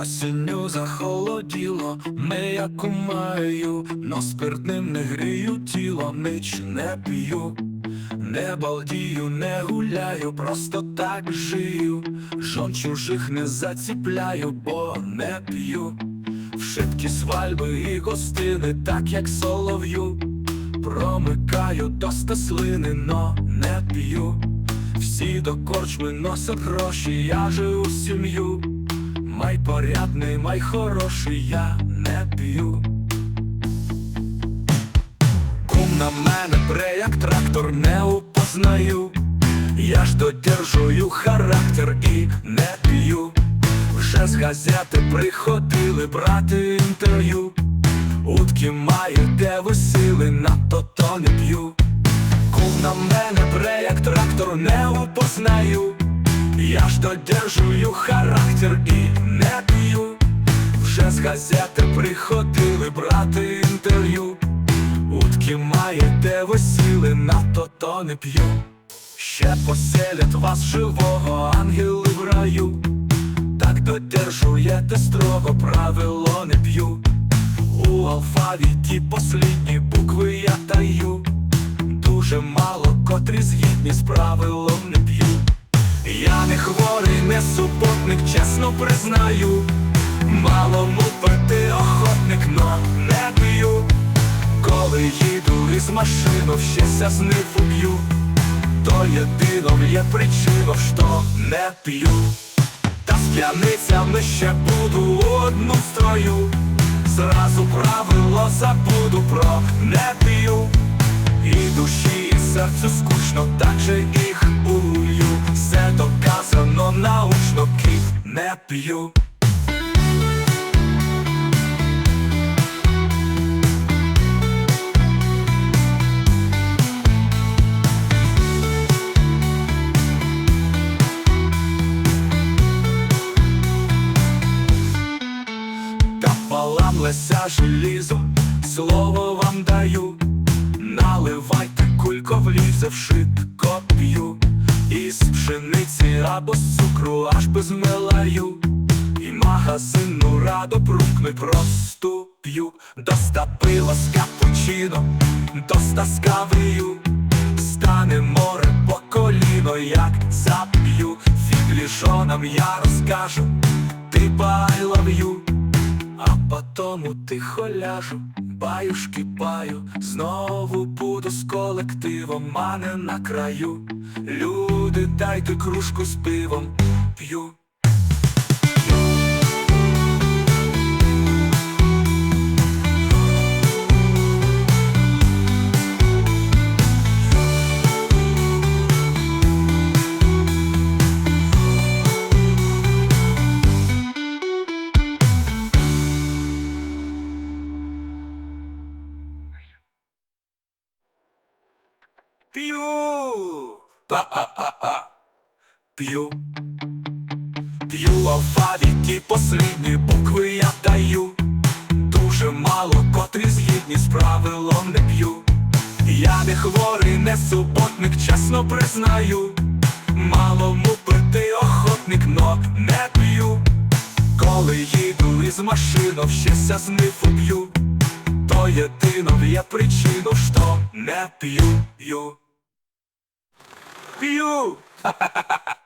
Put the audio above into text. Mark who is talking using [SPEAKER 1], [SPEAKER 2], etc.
[SPEAKER 1] Осінню захолоділо, не як маю, но спиртним не грію тіло, ніч не п'ю, не балдію, не гуляю, просто так жию. Жон чужих не заціпляю, бо не п'ю. Вшиткі свальби і гостини, так як солов'ю. Промикаю до стаслини, но не п'ю. Всі до корчми носять гроші, я живу сім'ю. Май порядний, май хороший, я не п'ю. Кум на мене пре, як трактор не упознаю. Я ж додержую характер і не п'ю. Вже з газети приходили брати інтерв'ю. Утки маю, де ви сили, надто то не п'ю. Кум на мене пре, як трактор не упознаю. Я ж додержую характер і не п'ю. Вже з газети приходили брати інтерв'ю. Утки має, де ви сіли, надто то не п'ю. Ще поселять вас живого, ангели в раю. Так додержуєте строго правило не п'ю. У алфавіті послідні букви я таю. Дуже мало котрі згідні з правилом не п'ю. Я не хворий, не суботник, чесно признаю. Малому пити охотник, но не п'ю. Коли їду із машину, щастя з них уб'ю. То єдином є причина, що не п'ю. Та з п'яницями ще буду одну строю. Зразу правило забуду про не п'ю. І душі, і серцю скучно, так же їх улю. Не п'ю. Поламлеся желізо, слово вам даю. Наливайте кулько влізе вшитко п'ю. Із пшениці або з цукру аж без мелаю. І магазинну раду прукни просто п'ю. Доста пива з капучино, доста з кавою. Стане море по коліно, як зап'ю. Фіглішонам я розкажу, ти you. А потому тихо ляжу, баюшки шкіпаю, знову буду з колективом, а на краю. Люди, дайте кружку з пивом, п'ю. П'ю. Па-а-а-а. П'ю. П'ю алфавіті послідні букви я даю. Дуже мало котрі згідні з правилом не п'ю. Я не хворий, не суботник, чесно признаю. Малому пити охотник, но не п'ю. Коли їду із машину, щастя з них уб'ю. То єдино є причину, що не п'ю. П'ю. П'ю.